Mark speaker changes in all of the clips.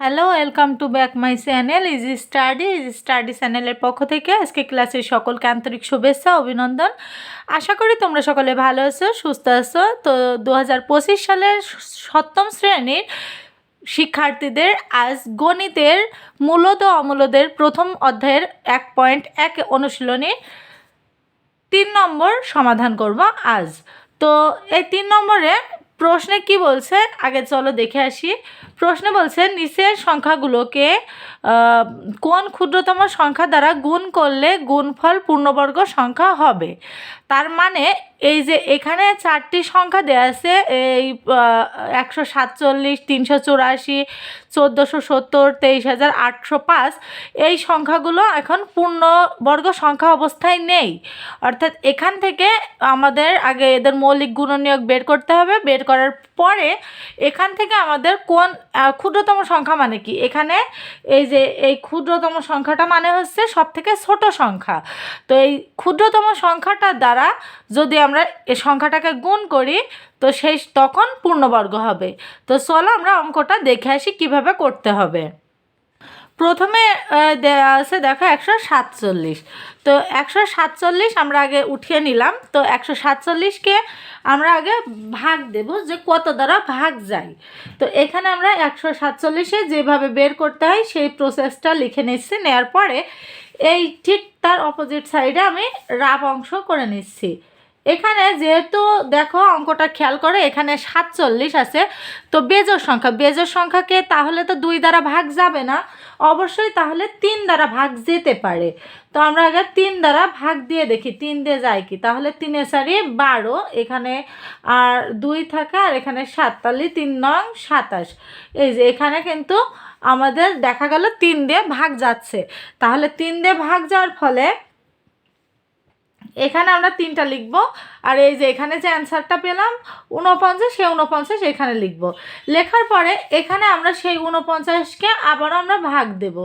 Speaker 1: Hello welcome to back my channel is study is study চ্যানেলের পক্ষ থেকে আজকে ক্লাসের সকলকে আন্তরিক শুভেচ্ছা, অভিনন্দন। আশা করি তোমরা সকলে ভালো আছো, সুস্থ আছো। তো দু হাজার পঁচিশ সালের সপ্তম শ্রেণির শিক্ষার্থীদের আজ গণিতের মূলত অমূলদের প্রথম অধ্যায়ের এক পয়েন্ট এক অনুশীলনী তিন নম্বর সমাধান করব আজ। তো এই তিন নম্বরে প্রশ্নে কি বলছে? আগে চলো দেখে আসি। প্রশ্নে বলছে, নিচের সংখ্যাগুলোকে কোন ক্ষুদ্রতম সংখ্যা দ্বারা গুণ করলে গুণফল পূর্ণবর্গ সংখ্যা হবে? তার মানে এই যে এখানে চারটি সংখ্যা দেওয়া আছে, এই একশো সাতচল্লিশ, তিনশো চুরাশি চোদ্দোশো সত্তর, তেইশ হাজার আটশো পাঁচ। এই সংখ্যাগুলো এখন পূর্ণবর্গ সংখ্যা অবস্থায় নেই। অর্থাৎ এখান থেকে আমাদের আগে এদের মৌলিক গুণনীয়ক বের করতে হবে। বের করার পরে এখান থেকে আমাদের কোন ক্ষুদ্রতম সংখ্যা মানে কি? এখানে এই যে, এই ক্ষুদ্রতম সংখ্যাটা মানে হচ্ছে সব থেকে ছোট সংখ্যা। তো এই ক্ষুদ্রতম সংখ্যাটার দ্বারা যদি আমরা এই সংখ্যাটাকে গুণ করি তো সেই তখন পূর্ণবর্গ হবে। তো চলো আমরা অঙ্কটা দেখে আসি কীভাবে করতে হবে। প্রথমে আছে দেখো একশো সাতচল্লিশ। তো একশো সাতচল্লিশ আমরা আগে উঠিয়ে নিলাম। তো একশো সাতচল্লিশকে আমরা আগে ভাগ দেব যে কত দ্বারা ভাগ যায়। তো এখানে আমরা একশো সাতচল্লিশে যেভাবে বের করতে হয় সেই প্রসেসটা লিখে নিচ্ছি। নেওয়ার পরে এই ঠিক তার অপোজিট সাইডে আমি রাফ অংশ করে নিচ্ছি। এখানে যেহেতু দেখো অঙ্কটা খেয়াল করে, এখানে সাতচল্লিশ আছে। তো বেজোর সংখ্যা বেজোর সংখ্যাকে তাহলে তো দুই দ্বারা ভাগ যাবে না। অবশ্যই তাহলে তিন দ্বারা ভাগ যেতে পারে। তো আমরা আগে তিন দ্বারা ভাগ দিয়ে দেখি, তিন দিয়ে যায় কি? তাহলে তিনে সারি বারো, এখানে আর দুই থাকা আর এখানে সাত, তাহলে তিন নং সাতাশ। এই যে এখানে কিন্তু আমাদের দেখা গেল তিন দিয়ে ভাগ যাচ্ছে। তাহলে তিন দিয়ে ভাগ যাওয়ার ফলে এখানে আমরা তিনটা লিখব। আর এই যে এখানে যে অ্যান্সারটা পেলাম উনপঞ্চাশ সেই উনপঞ্চাশ এখানে লিখব। লেখার পরে এখানে আমরা সেই উনপঞ্চাশকে আবার আমরা ভাগ দেব।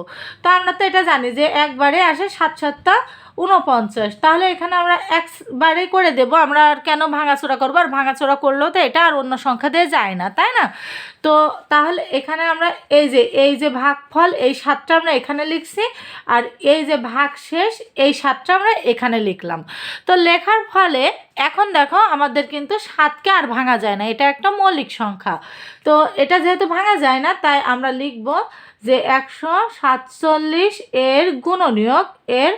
Speaker 1: তো আমরা তো এটা জানি যে একবারে আসে সাত সাতটা উনপঞ্চাশ তাহলে এখানে আমরা একবারে করে দেব। আমরা আর কেন ভাঙাচোরা করব? আর ভাঙাচোরা করলেও তো এটা আর অন্য সংখ্যা দিয়ে যায় না, তাই না? তো তাহলে এখানে আমরা এই যে এই যে ভাগফল, এই সাতটা আমরা এখানে লিখছি আর এই যে ভাগ শেষ এই সাতটা আমরা এখানে লিখলাম। তো লেখার ফলে এখন দেখো আমাদের কিন্তু সাতকে আর ভাঙা যায় না, এটা একটা মৌলিক সংখ্যা। তো এটা যেহেতু ভাঙা যায় না, তাই আমরা লিখব যে একশো সাতচল্লিশ এর গুণনীয়ক এর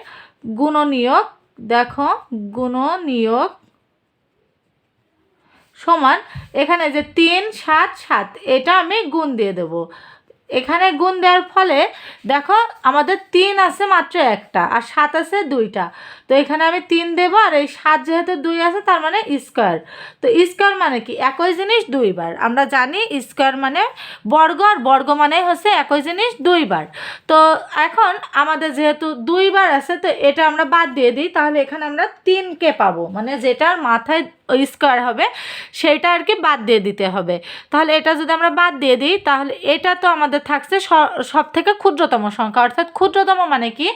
Speaker 1: গুণনীয়ক দেখো, গুণনীয়ক সমান এখানে যে তিন সাত সাত, এটা আমি গুণ দিয়ে দেব। এখানে গুণ দেওয়ার ফলে দেখো আমাদের তিন আছে মাত্র একটা, আর সাত আছে দুইটা। তো এখানে আমি তিন দেবো, আর এই সাত যেহেতু দুই আছে, তার মানে স্কোয়ার। তো স্কোয়ার মানে কি? একই জিনিস দুইবার। আমরা জানি স্কোয়ার মানে বর্গ, আর বর্গ মানে হচ্ছে একই জিনিস দুইবার। তো এখন আমাদের যেহেতু দুইবার আছে, তো এটা আমরা বাদ দিয়ে দিই, তাহলে এখানে আমরা তিনকে পাবো। মানে যেটার মাথায় স্কোয়ার হবে সেইটা আর কি বাদ দিয়ে দিতে হবে। তাহলে এটা যদি আমরা বাদ দিয়ে দিই, তাহলে এটা তো আমাদের থাকছে সব থেকে ক্ষুদ্রতম সংখ্যা। অর্থাৎ ক্ষুদ্রতম মানে কি?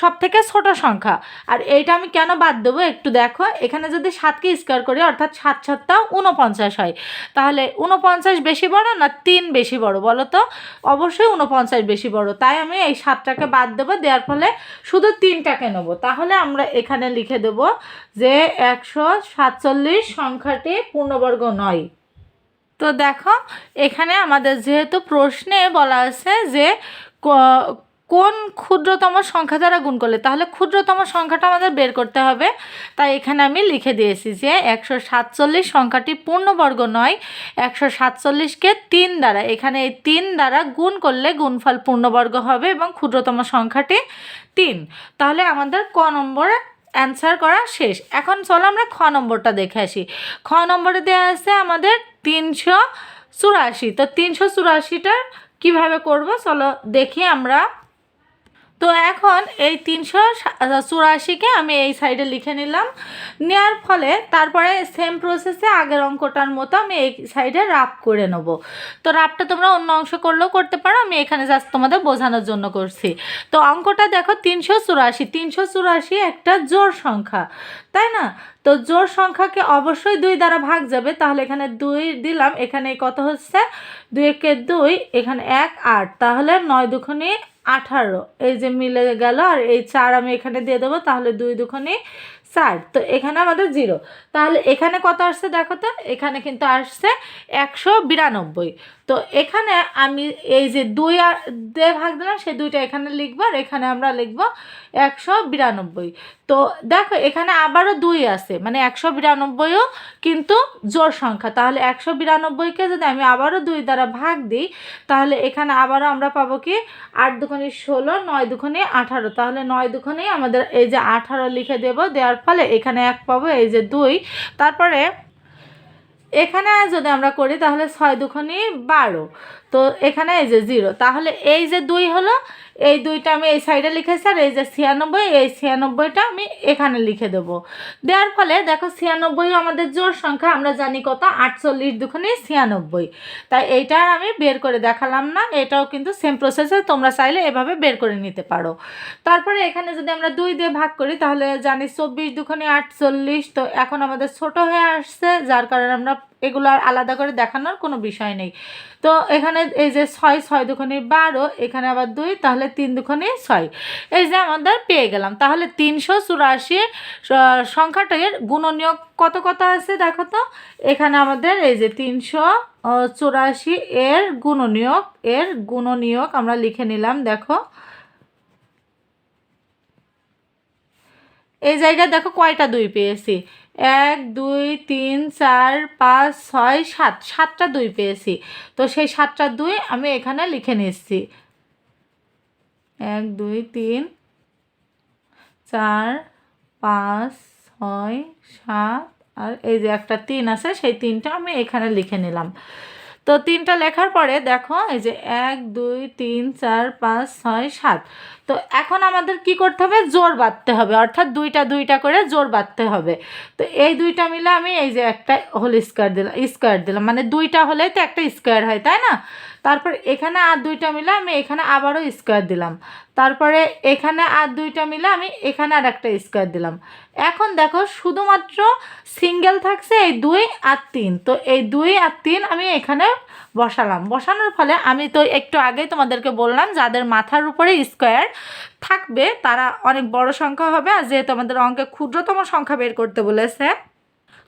Speaker 1: সব থেকে ছোট সংখ্যা। আর এইটা আমি কেন বাদ দেবো? একটু দেখো। এখানে যদি সাতকে স্কোয়ার করি, অর্থাৎ সাত সাতটা উনপঞ্চাশ হয়। তাহলে উনপঞ্চাশ বেশি বড় না তিন বেশি বড়? বলো তো। অবশ্যই উনপঞ্চাশ বেশি বড়। তাই আমি এই সাতটাকে বাদ দেবো। দেওয়ার ফলে শুধু তিনটাকে নেব। তাহলে আমরা এখানে লিখে দেব যে একশো সাতচল্লিশ সংখ্যাটি পূর্ণবর্গ নয়। তো দেখো, এখানে আমাদের যেহেতু প্রশ্নে বলা আছে যে কোন ক্ষুদ্রতম সংখ্যা দ্বারা গুণ করলে, তাহলে ক্ষুদ্রতম সংখ্যাটা আমাদের বের করতে হবে। তাই এখানে আমি লিখে দিয়েছি যে, একশো সাতচল্লিশ সংখ্যাটি পূর্ণবর্গ নয়, একশো সাতচল্লিশকে তিন দ্বারা, এখানে এই তিন দ্বারা গুণ করলে গুণফল পূর্ণবর্গ হবে এবং ক্ষুদ্রতম সংখ্যাটি তিন। তাহলে আমাদের ক নম্বরে অ্যান্সার করা শেষ। এখন চলো আমরা খ নম্বরটা দেখে আসি। খ নম্বরে দেওয়া আছে আমাদের তিনশো চুরাশি। তো তিনশো চুরাশিটা কীভাবে করব? চলো দেখি আমরা। তো এখন এই তিনশো চুরাশিকে আমি এই সাইডে লিখে নিলাম। নেওয়ার ফলে তারপরে সেম প্রসেসে আগের অঙ্কটার মতো আমি এই সাইডে রাপ করে নেব। তো রাপটা তোমরা অন্য অংশ করলেও করতে পারো, আমি এখানে জাস্ট তোমাদের বোঝানোর জন্য করছি। তো অঙ্কটা দেখো তিনশো চুরাশি। তিনশো চুরাশি একটা জোর সংখ্যা, তাই না? তো জোর সংখ্যাকে অবশ্যই দুই দ্বারা ভাগ যাবে, তাহলে এখানে দুই দিলাম, এখানে কত হচ্ছে? দুই একে দুই, এখানে এক, আট। তাহলে নয় দুখনি আঠারো। এই যে মিলে গেল আর এই চার আমি এখানে দিয়ে দেবো, তাহলে দুই দুখানি চার তো এখানে আমাদের জিরো। তাহলে এখানে কত আসছে দেখো তো? এখানে কিন্তু আসছে একশো বিরানব্বই। তো এখানে আমি এই যে দুই আর দিয়ে ভাগ দিলাম, সেই দুইটা এখানে লিখব আর এখানে আমরা লিখব একশো বিরানব্বই। তো দেখো, এখানে আবারও দুই আছে মানে একশো বিরানব্বইও কিন্তু জোর সংখ্যা। তাহলে একশো বিরানব্বইকে যদি আমি আবারও দুই দ্বারা ভাগ দিই, তাহলে এখানে আবারও আমরা পাবো কি আট দুখানি ষোলো, নয় দুখানি আঠারো। তাহলে নয় দুখানি আমাদের এই যে আঠারো লিখে দেব, দেওয়ার ফলে এখানে এক পাবো, এই যে দুই। তারপরে এখানে যদি আমরা করি তাহলে ছয় দুখানি বারো। তো এখানে এই যে জিরো। তাহলে এই যে দুই হলো, এই দুইটা আমি এই সাইডে লিখেছি আর এই যে ছিয়ানব্বই, এই ছিয়ানব্বইটা আমি এখানে লিখে দেব। দেওয়ার ফলে দেখো ছিয়ানব্বই আমাদের জোর সংখ্যা, আমরা জানি কত? আটচল্লিশ দুখানি ছিয়ানব্বই। তাই এইটা আর আমি বের করে দেখালাম না, এটাও কিন্তু সেম প্রসেসে তোমরা চাইলে এভাবে বের করে নিতে পারো। তারপরে এখানে যদি আমরা দুই দিয়ে ভাগ করি, তাহলে জানি চব্বিশ দুখানি আটচল্লিশ, তো এখন আমাদের ছোট হয়ে আসছে, যার কারণে আমরা এগুলো আর আলাদা করে দেখানোর কোনো বিষয় নেই। তো এখানে এই যে ছয় ছয় দুখানি বারো, এখানে আবার দুই, তাহলে তিন দুখানি ছয়। এই যে আমাদের পেয়ে গেলাম। তাহলে তিনশো চুরাশি সংখ্যাটার গুণনীয় কত কত আছে দেখো তো? এখানে আমাদের এই যে তিনশো চুরাশি এর গুণনীয়ক এর গুণনীয়ক আমরা লিখে নিলাম, দেখো। এই জায়গায় দেখো কয়টা দুই পেয়েছি? এক, দুই, তিন, চার, পাঁচ, ছয়, সাত। সাতটা দুই পেয়েছি। তো সেই সাতটা দুই আমি এখানে লিখে নিচ্ছি। এক, দুই, তিন, চার, পাঁচ, ছয়, সাত, আর এই যে একটা তিন আছে, সেই তিনটা আমি এখানে লিখে নিলাম। তো তিনটা লেখার পরে দেখো, এই যে এক, দুই, তিন, চার, পাঁচ, ছয়, সাত। তো এখন আমাদের কি করতে হবে? জোর বাঁধতে হবে। অর্থাৎ দুইটা দুইটা করে জোর বাঁধতে হবে। তো এই দুইটা মিলে আমি এই যে একটা হোল স্কোয়ার দিলাম স্কোয়ার দিলাম। মানে দুইটা হলেই তো একটা স্কোয়ার হয়, তাই না? তারপর এখানে আর দুইটা মিলে আমি এখানে আবারও স্কোয়ার দিলাম। তারপরে এখানে আর দুইটা মিলে আমি এখানে আর একটা স্কোয়ার দিলাম। এখন দেখো শুধুমাত্র সিঙ্গেল থাকছে এই দুই আর তিন। তো এই দুই আর তিন আমি এখানে বসালাম। বসানোর ফলে আমি তো একটু আগেই তোমাদেরকে বললাম, যাদের মাথার উপরে স্কোয়ার থাকবে, তারা অনেক বড় সংখ্যা হবে আর যেহেতু আমাদের অঙ্কে ক্ষুদ্রতম সংখ্যা বের করতে বলেছে,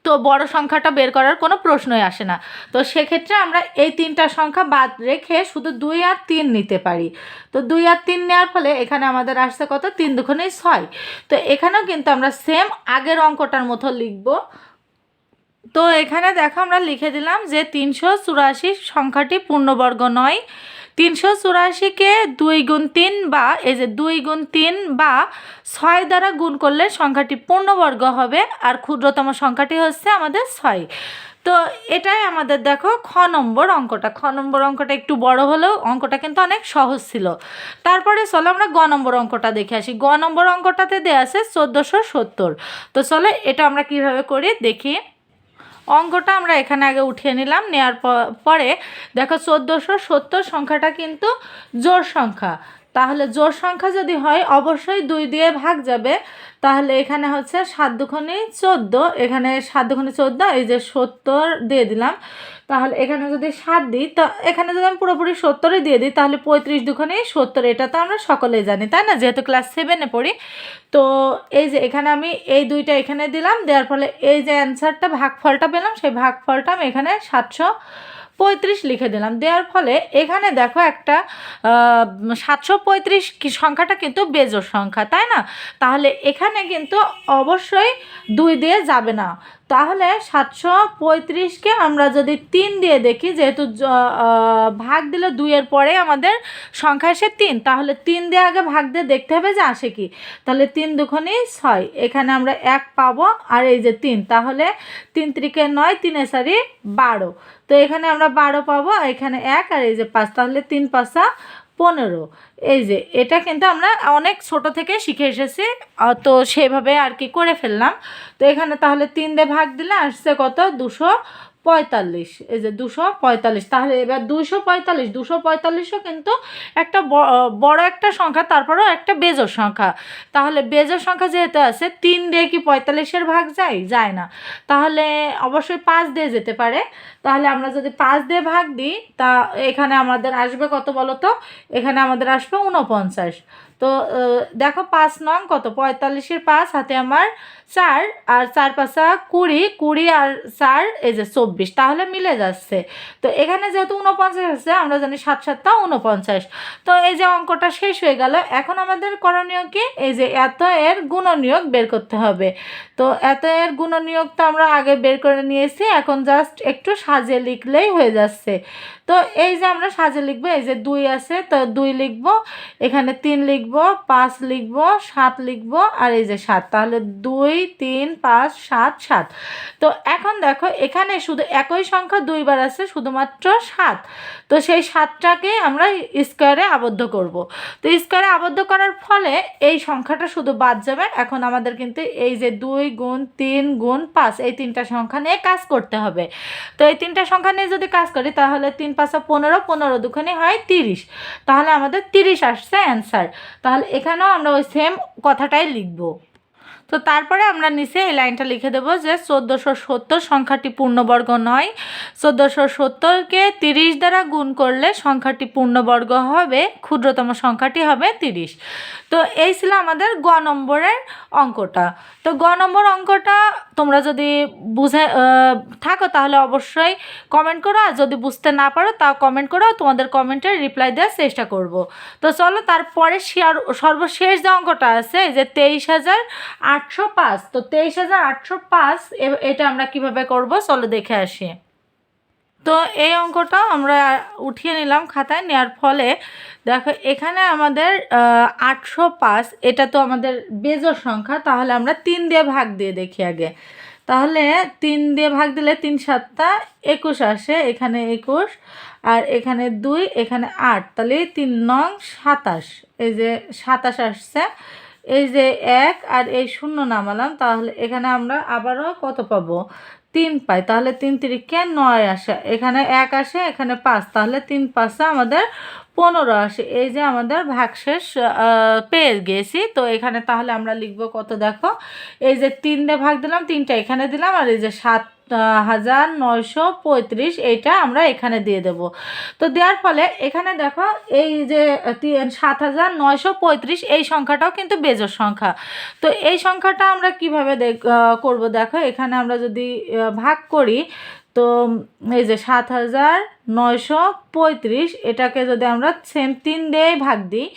Speaker 1: তো বড় সংখ্যাটা বের করার কোনো প্রশ্নই আসে না। তো সেক্ষেত্রে আমরা এই তিনটা সংখ্যা বাদ রেখে শুধু দুই আর তিন নিতে পারি। তো দুই আর তিন নেওয়ার ফলে এখানে আমাদের আসছে কত? তিন দুখনেই ছয়। তো এখানেও কিন্তু আমরা সেম আগের অঙ্কটার মতো লিখব। তো এখানে দেখো আমরা লিখে দিলাম যে তিনশো চুরাশি সংখ্যাটি পূর্ণবর্গ নয়। তিনশো চুরাশিকে দুই গুণ তিন বা, এই যে দুই গুণ তিন বা ছয় দ্বারা গুণ করলে সংখ্যাটি পূর্ণবর্গ হবে আর ক্ষুদ্রতম সংখ্যাটি হচ্ছে আমাদের ছয়। তো এটাই আমাদের দেখো খ নম্বর অঙ্কটা। খ নম্বর অঙ্কটা একটু বড় হলেও অঙ্কটা কিন্তু অনেক সহজ ছিল। তারপরে চলো আমরা গ নম্বর অঙ্কটা দেখে আসি। গ নম্বর অঙ্কটাতে দেওয়া আছে চোদ্দোশো সত্তর। তো চলো এটা আমরা কীভাবে করি দেখি। অঙ্কটা আমরা এখানে আগে উঠিয়ে নিলাম নেওয়ার পরে দেখো চোদ্দোশো সত্তর সংখ্যাটা কিন্তু জোর সংখ্যা। তাহলে জোর সংখ্যা যদি হয়, অবশ্যই দুই দিয়ে ভাগ যাবে। তাহলে এখানে হচ্ছে সাত দুখনি চোদ্দ। এখানে সাত দুখনি চোদ্দ, এই যে সত্তর দিয়ে দিলাম। তাহলে এখানে যদি সাত দিই, তো এখানে যদি আমি পুরোপুরি সত্তরই দিয়ে দিই, তাহলে পঁয়ত্রিশ দুখানেই সত্তর, এটা তো আমরা সকলেই জানি, তাই না? যেহেতু ক্লাস সেভেনে পড়ি। তো এই যে এখানে আমি এই দুইটা এখানে দিলাম, দেওয়ার ফলে এই যে অ্যান্সারটা ভাগফলটা পেলাম, সেই ভাগফলটা আমি এখানে সাতশো পঁয়ত্রিশ লিখে দিলাম। দেওয়ার ফলে এখানে দেখো একটা সাতশো পঁয়ত্রিশ সংখ্যাটা কিন্তু বেজোর সংখ্যা, তাই না? তাহলে এখানে কিন্তু অবশ্যই দুই দিয়ে যাবে না। তাহলে সাতশো পঁয়ত্রিশকে আমরা যদি তিন দিয়ে দেখি, যেহেতু ভাগ দিলে দুইয়ের পরে আমাদের সংখ্যা এসে তিন, তাহলে তিন দিয়ে আগে ভাগ দিয়ে দেখতে হবে যে আসে কি। তাহলে তিন দুখনই ছয়, এখানে আমরা এক পাবো, আর এই যে তিন, তাহলে তিন ত্রিকে নয়, তিনে সারি বারো। তো এখানে আমরা বারো পাবো এখানে এক, আর এই যে পাঁচ, তাহলে তিন পাঁচা পনেরো। এই যে, এটা কিন্তু আমরা অনেক ছোট থেকে শিখে এসেছি তো সেভাবে আর কি করে ফেললাম। তো এখানে তাহলে তিন দিয়ে ভাগ দিলে আসছে কত? দুশো পঁয়তাল্লিশ, এই যে দুশো পঁয়তাল্লিশ। তাহলে এবার দুশো পঁয়তাল্লিশ, দুশো পঁয়তাল্লিশও কিন্তু একটা বড় একটা সংখ্যা, তারপরেও একটা বেজোর সংখ্যা। তাহলে বেজোর সংখ্যা যেহেতু আছে, তিন দিয়ে কি পঁয়তাল্লিশের ভাগ যায়? যায় না। তাহলে অবশ্যই পাঁচ দিয়ে যেতে পারে। তাহলে আমরা যদি পাঁচ দিয়ে ভাগ দিই, তা এখানে আমাদের আসবে কত বলো তো এখানে আমাদের আসবে উনপঞ্চাশ তো দেখো পাঁচ নং কত? পঁয়তাল্লিশের পাঁচ হাতে আমার চার, আর চার পাঁচা কুড়ি কুড়ি আর চার এই যে চব্বিশ, তাহলে মিলে যাচ্ছে। তো এখানে যেহেতু উনপঞ্চাশ আছে, আমরা জানি সাত সাতটা উনপঞ্চাশ তো এই যে অঙ্কটা শেষ হয়ে গেল, এখন আমাদের করণীয় কি? এই যে এত এর গুণনীয়ক বের করতে হবে। তো এত এর গুণনীয়ক তো আমরা আগে বের করে নিয়েছি, এখন জাস্ট একটু সাজে লিখলেই হয়ে যাচ্ছে। তো এই যে আমরা সাজে লিখব, এই যে দুই আছে, তো দুই লিখব, এখানে তিন লিখব, পাঁচ লিখব, সাত লিখব, আর এই যে সাত, তাহলে দুই, তিন, পাঁচ, সাত সাত। তো এখন দেখো, এখানে শুধু একই সংখ্যা দুইবার আছে, শুধুমাত্র সাত। তো সেই সাতটাকে আমরা স্কোয়ারে আবদ্ধ করব। তো স্কোয়ারে আবদ্ধ করার ফলে এই সংখ্যাটা শুধু বাদ যাবে। এখন আমাদের কিন্তু এই যে দুই গুণ তিন গুণ পাঁচ, এই তিনটা সংখ্যা নিয়ে কাজ করতে হবে। তো এই তিনটা সংখ্যা নিয়ে যদি কাজ করি, তাহলে তিন পাঁচা পনেরো পনেরো দুখানে হয় তিরিশ। তাহলে আমাদের তিরিশ আসছে অ্যান্সার তাহলে এখানেও আমরা ওই সেম কথাটাই লিখব। তো তারপরে আমরা নিচে এই লাইনটা লিখে দেবো যে চোদ্দোশো সত্তর সংখ্যাটি পূর্ণবর্গ নয়। চোদ্দোশো সত্তরকে তিরিশ দ্বারা গুণ করলে সংখ্যাটি পূর্ণবর্গ হবে, ক্ষুদ্রতম সংখ্যাটি হবে তিরিশ। তো এই ছিল আমাদের গ নম্বরের অঙ্কটা। তো গ নম্বর অঙ্কটা তোমরা যদি বুঝে থাকো তাহলে অবশ্যই কমেন্ট করো, আর যদি বুঝতে না পারো তা কমেন্ট করো, তোমাদের কমেন্টের রিপ্লাই দেওয়ার চেষ্টা করব। তো চলো তারপরে সর্বশেষ যে অঙ্কটা আছে যে তেইশ হাজার আটশো পাঁচ, তো তেইশ হাজার আটশো পাঁচ এটা আমরা কীভাবে করব? চলো দেখে আসি। তো এই অঙ্কটা আমরা উঠিয়ে নিলাম খাতায় নেওয়ার ফলে দেখো এখানে আমাদের আটশো পাঁচ, এটা তো আমাদের বেজোর সংখ্যা, তাহলে আমরা তিন দিয়ে ভাগ দিয়ে দেখি আগে। তাহলে তিন দিয়ে ভাগ দিলে তিন সাতটা, একুশ আসে, এখানে একুশ, আর এখানে দুই, এখানে আট, তাহলে তিন নং সাতাশ, এই যে সাতাশ আসছে। এই যে এক আর এই শূন্য নামালাম, তাহলে এখানে আমরা আবারও কত পাবো? তিন পাই, তাহলে তিন তিরিকে নয় আসে। এখানে এক আসে, এখানে পাঁচ, তাহলে তিন পাঁচে আমাদের পনেরো আসে। এই যে আমাদের ভাগশেষ পেয়ে গেছি। তো এখানে তাহলে আমরা লিখব কত দেখো? এই যে তিন দিয়ে ভাগ দিলাম, তিনটা এখানে দিলাম, আর এই যে সাত হাজার নয়শো পঁয়ত্রিশ এইটা আমরা এখানে দিয়ে দেব। তো দেওয়ার ফলে এখানে দেখো এই যে সাত হাজার নয়শো পঁয়ত্রিশ এই সংখ্যাটাও কিন্তু বেজোর সংখ্যা। তো এই সংখ্যাটা আমরা কীভাবে করব দেখো, এখানে আমরা যদি ভাগ করি, তো এই যে সাত হাজার নয়শো পঁয়ত্রিশ এটাকে যদি আমরা সেম তিন দিয়ে ভাগ দিই,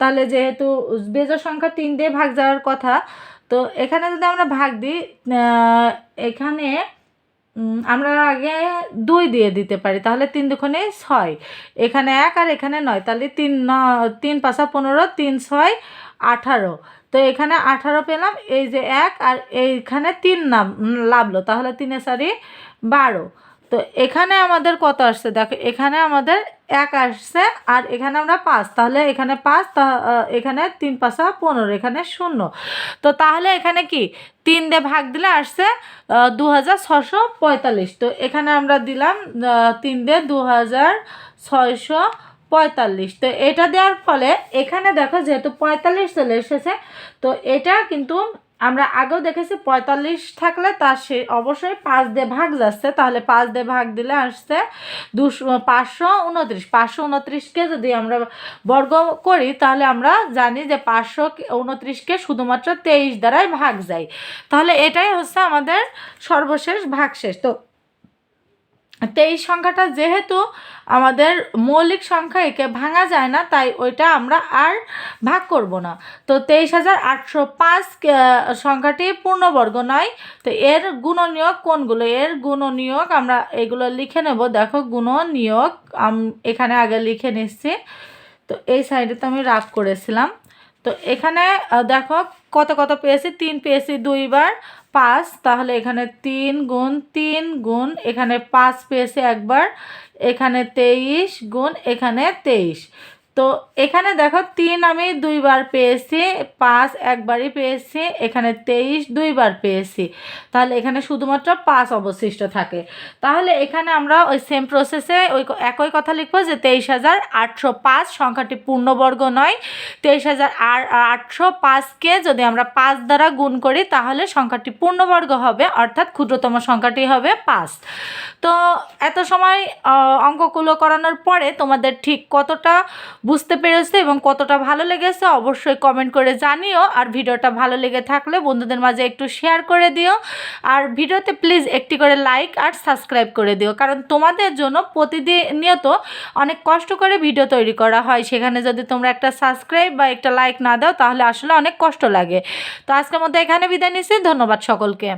Speaker 1: তাহলে যেহেতু বেজোর সংখ্যা তিন দিয়ে ভাগ যাওয়ার কথা, তো এখানে যদি আমরা ভাগ দিই এখানে আমরা আগে দুই দিয়ে দিতে পারি, তাহলে তিন দুখানে ছয়। এখানে এক আর এখানে নয়, তাহলে তিন ন, তিন পাঁচা পনেরো, তিন ছয়, আঠারো। তো এখানে আঠারো পেলাম, এই যে এক আর এইখানে তিন নাম, লাভলো, তাহলে তিনে চারি বারো। তো এখানে আমাদের কত আসছে? দেখো, এখানে আমাদের এক আসছে আর এখানে আমরা পাঁচ, তাহলে এখানে পাঁচ এখানে তিন পাঁচা পনেরো, এখানে শূন্য। তো তাহলে এখানে কি? তিন দিয়ে ভাগ দিলে আসছে দু হাজার ছশো পঁয়তাল্লিশ। তো এখানে আমরা দিলাম তিন দিয়ে দু হাজার ছয়শো পঁয়তাল্লিশ। তো এটা দেওয়ার ফলে এখানে দেখো যেহেতু পঁয়তাল্লিশ চলে এসেছে, তো এটা কিন্তু আমরা আগেও দেখেছি পঁয়তাল্লিশ থাকলে তা সে অবশ্যই পাঁচ দিয়ে ভাগ যাচ্ছে। তাহলে পাঁচ দিয়ে ভাগ দিলে আসছে দুশো, পাঁচশো উনত্রিশ। পাঁচশো উনত্রিশকে যদি আমরা বর্গ করি, তাহলে আমরা জানি যে পাঁচশো উনত্রিশকে শুধুমাত্র তেইশ দ্বারাই ভাগ যায়। তাহলে এটাই হচ্ছে আমাদের সর্বশেষ ভাগ শেষ তো তেইশ সংখ্যাটা যেহেতু আমাদের মৌলিক সংখ্যা একে ভাঙা যায় না, তাই ওইটা আমরা আর ভাগ করব না। তো তেইশ হাজার আটশো পাঁচ সংখ্যাটি পূর্ণবর্গ নয়। তো এর গুণনীয়ক কোনগুলো? এর গুণনীয়ক আমরা এগুলো লিখে নেব। দেখো, গুণনীয়ক এখানে আগে লিখে নিচ্ছি। তো এই সাইডে তো আমি রাফ করেছিলাম। তো এখানে দেখো কত কত পেয়েছি? তিন পেয়েছি দুইবার, পাঁচ, তাহলে এখানে তিন গুণ তিন গুণ, এখানে পাঁচ পেয়েছি একবার, এখানে তেইশ গুণ, এখানে তেইশ। তো এখানে দেখো তিন আমি দুইবার পেয়েছি, পাঁচ একবারই পেয়েছি, এখানে তেইশ দুইবার পেয়েছি। তাহলে এখানে শুধুমাত্র পাঁচ অবশিষ্ট থাকে। তাহলে এখানে আমরা ওই সেম প্রসেসে ওই একই কথা লিখব যে তেইশ হাজার আটশো পাঁচ সংখ্যাটি পূর্ণবর্গ নয়। তেইশ হাজার আটশো পাঁচকে যদি আমরা পাঁচ দ্বারা গুণ করি, তাহলে সংখ্যাটি পূর্ণবর্গ হবে, অর্থাৎ ক্ষুদ্রতম সংখ্যাটি হবে পাঁচ। তো এত সময় অঙ্কগুলো করানোর পরে তোমাদের ঠিক কতটা বুঝতে পেরেছে এবং কতটা ভালো লেগেছে অবশ্যই কমেন্ট করে জানিও। আর ভিডিওটা ভালো লেগে থাকলে বন্ধুদের মাঝে একটু শেয়ার করে দিও। আর ভিডিওতে প্লিজ একটি করে লাইক আর সাবস্ক্রাইব করে দিও। কারণ তোমাদের জন্য প্রতিনিয়ত অনেক কষ্ট করে ভিডিও তৈরি করা হয়। সেখানে যদি তোমরা একটা সাবস্ক্রাইব বা একটা লাইক না দাও, তাহলে আসলে অনেক কষ্ট লাগে। তো আজকের মধ্যে এখানে বিদায় নিচ্ছি। ধন্যবাদ সকলকে।